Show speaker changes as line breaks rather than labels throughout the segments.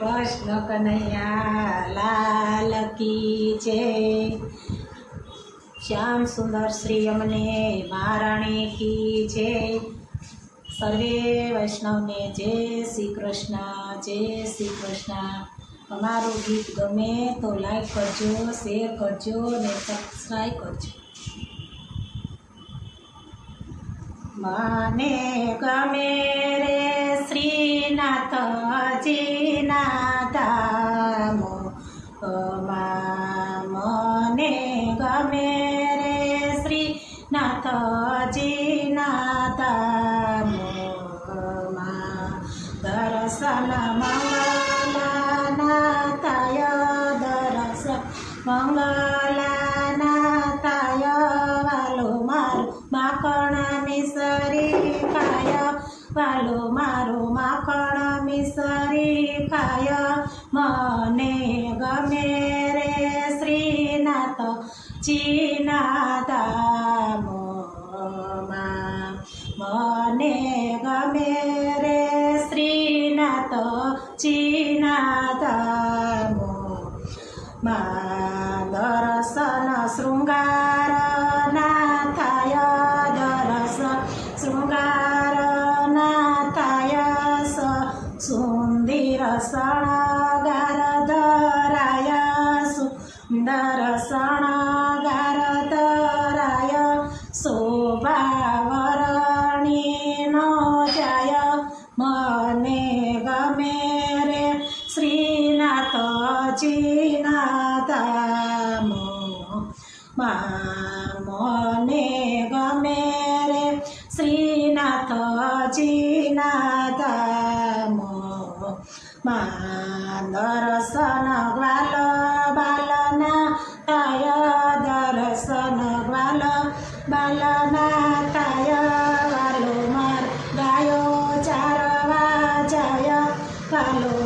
કૃષ્ણ કનૈયા લાલ કી જય. શ્યામ સુંદર શ્રી અમને મહારાણી કી જય. સર્વે વૈષ્ણવને જય શ્રી કૃષ્ણ, જય શ્રી કૃષ્ણ. અમારું ગીત ગમે તો લાઈક કરજો શેર કરજો ને સબસ્ક્રાઈબ કરજો. મને ગમે રે શ્રીનાથજીના જે મા મને ગમે રે શ્રીનાથજીના ધામો મા દર્શન મંગલાના વાલો મારો માખણ મિસરી ખાય. મને ગમે રે શ્રીનાથ ચીનાદામો મને ગમે રે શ્રીનાથ ચીનાદામો મા સુંદર શણગાર ધરાય સુંદર શણગાર ધરાય શોભાવરણી નો જાય મને ગમે રે શ્રીનાથજીના ધામો મા મને ગમે રે શ્રીનાથજીના દર્શન ગ્વાલ બાલના તાય દર્શન ગ્વાલ બાલના તાય વાલો માર ગાયો ચારવા જાય વાલો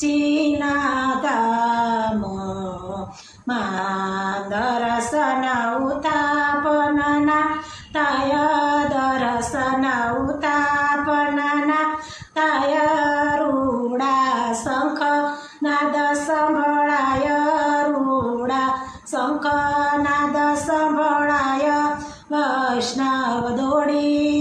चिनादामो दरसन उतापना ताय दर्शन उतापना ताय रुडा शङ्ख नाद सम्भडाय रुडा शङ्ख नाद सम्भडाय वैष्णव दोडी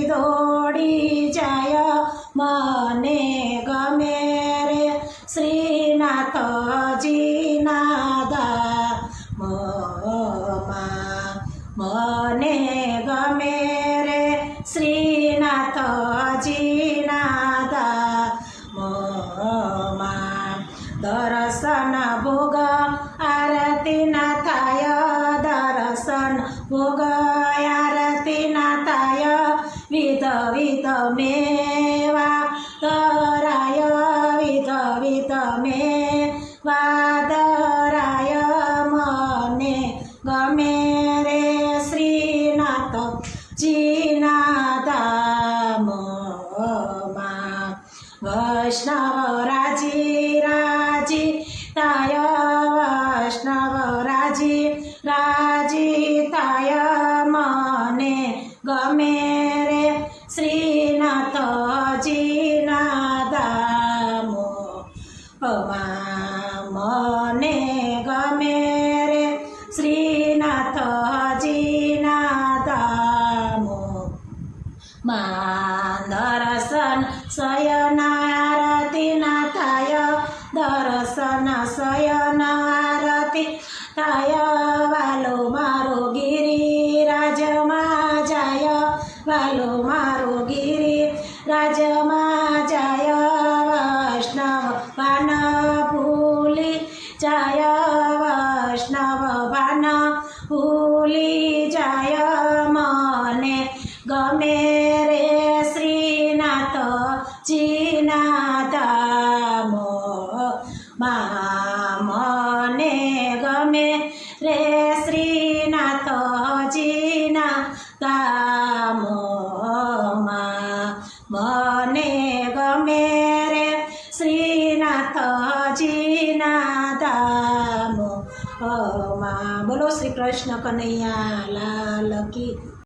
દર્શન ભોગ આરતી ના થાય દર્શન ભોગ આરતી ના થાય વિધ વિધ મેવા કરાય વિધ વિધ મેવા ધરાય મને ગમે રે શ્રીનાથ જીના ધામમાં વૈષ્ણવ રાજી રાજી થાય મને ગમે રે શ્રીનાથજીના દામો મને ગમે રે શ્રીનાથજીના દામો મા દર્શન શયન જાય વાલો મારો ગિરિ રાજમાં જાય વૈષ્ણવ પાન ભૂલી જાય વૈષ્ણવ પાન ભૂલી જાય મને ગમે રે શ્રીનાથ જીનાથામો મા મને ગમે રે મને ગમે રે શ્રીનાથજીના તામો મા. બોલો શ્રી કૃષ્ણ કનૈયા લાલ કી.